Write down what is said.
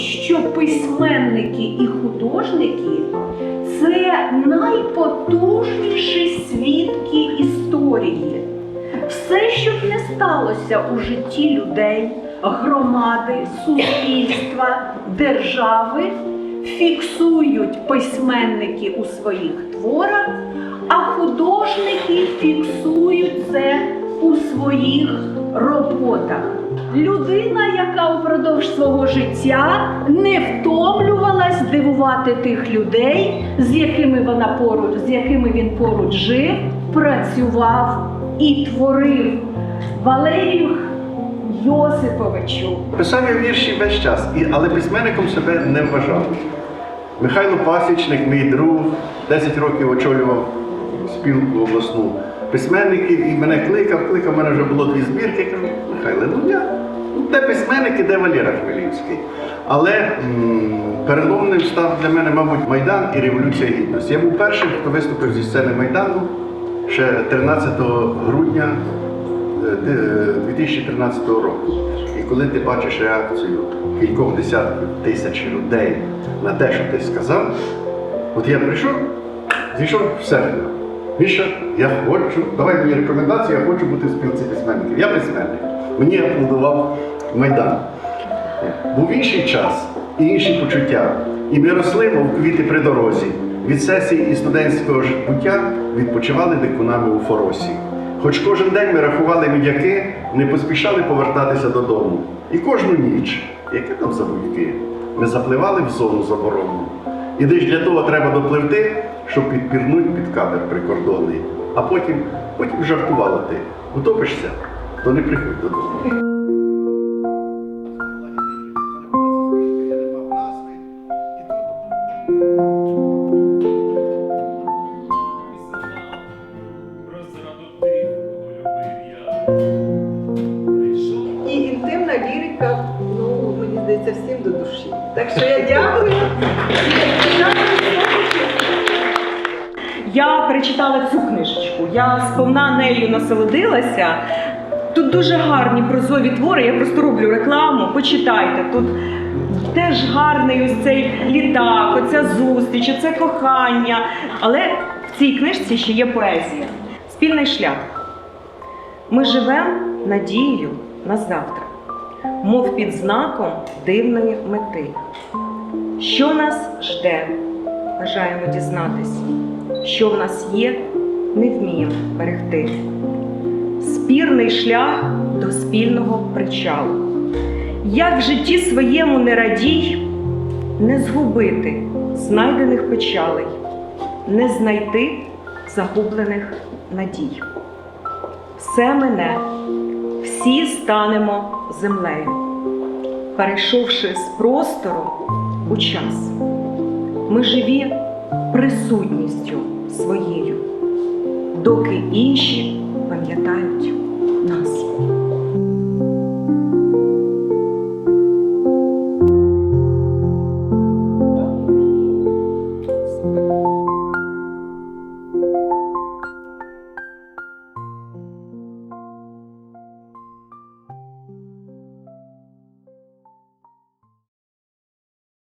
що письменники і художники це найпотужніші свідки історії. Все, що б не сталося у житті людей, громади, суспільства, держави, фіксують письменники у своїх творах, а художники фіксують своїх роботах. Людина, яка упродовж свого життя не втомлювалась дивувати тих людей, з якими вона поруч, з якими він поруч жив, працював і творив. Валерію Йосиповичу. Писав я вірші весь час, але письменником себе не вважав. Михайло Пасічник, мій друг, 10 років очолював спілку обласну письменників і мене кликав, кликав, в мене вже було дві збірки. Я кажу, Михайле, ну я, ну де письменники, де Валера Хмелівський. Але переломним став для мене, мабуть, Майдан і Революція Гідності. Я був першим, хто виступив зі сцени Майдану ще 13 грудня е, 2013 року. І коли ти бачиш реакцію кількох десятків тисяч людей на те, що ти сказав, от я прийшов, зійшов в середу. Міша, я хочу, давай мені рекомендації, я хочу бути в спілці письменників. Я письменник. Мені аплодував Майдан. Був інший час і інші почуття. І ми росли, мов квіти при дорозі. Від сесії і студентського життя відпочивали дикунами у Форосі. Хоч кожен день ми рахували мідяки, не поспішали повертатися додому. І кожну ніч, яке там забудьки, ми запливали в зону заборонну. І десь для того треба допливти, щоб підпірнуть під кадр прикордонний. А потім, потім жартувала ти. Утопишся, то не приходь додому. І інтимна лірика, здається, всім до душі. Так що я дякую. Я перечитала цю книжечку, я сповна нею насолодилася. Тут дуже гарні прозові твори, я просто роблю рекламу, почитайте. Тут теж гарний ось цей літак, оця зустріч, оце кохання. Але в цій книжці ще є поезія. Спільний шлях. Ми живемо надією на завтра, мов під знаком дивної мети. Що нас жде, бажаємо дізнатись, що в нас є, не вміємо берегти. Спірний шлях до спільного причалу. Як в житті своєму не радій, не згубити знайдених печалей, не знайти загублених надій. Все мене, всі станемо землею, перейшовши з простору у час. Ми живі присутністю своєю, доки інші пам'ятають.